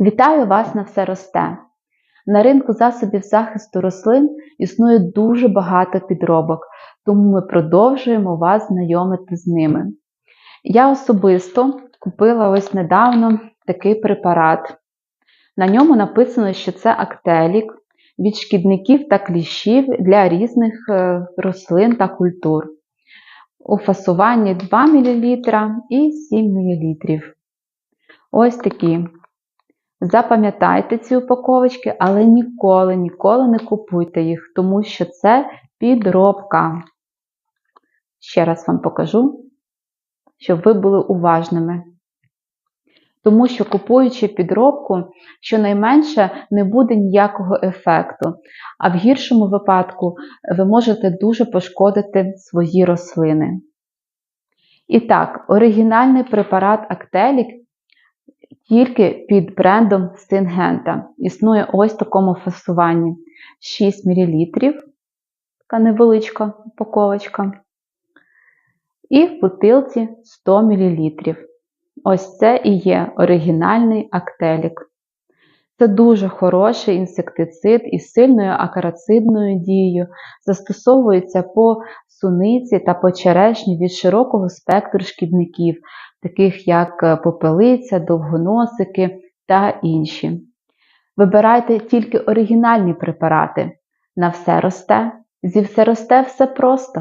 Вітаю вас на все росте. На ринку засобів захисту рослин існує дуже багато підробок, тому ми продовжуємо вас знайомити з ними. Я особисто купила ось недавно такий препарат. На ньому написано, що це актелік від шкідників та кліщів для різних е, рослин та культур. У фасуванні 2 мл і 7 мл. Ось такі. Запам'ятайте ці упаковочки, але ніколи, ніколи не купуйте їх, тому що це підробка. Ще раз вам покажу, щоб ви були уважними. Тому що купуючи підробку, щонайменше не буде ніякого ефекту, а в гіршому випадку ви можете дуже пошкодити свої рослини. І так, оригінальний препарат Актелік тільки під брендом Сингента. Існує ось в такому фасуванні 6 мл, така невеличка упаковочка. І в бутилці 100 мл. Ось це і є оригінальний актелік. Це дуже хороший інсектицид із сильною акарацидною дією, застосовується по суниці та по черешні від широкого спектру шкідників, таких як попелиця, довгоносики та інші. Вибирайте тільки оригінальні препарати. На все росте. Зі все росте все просто.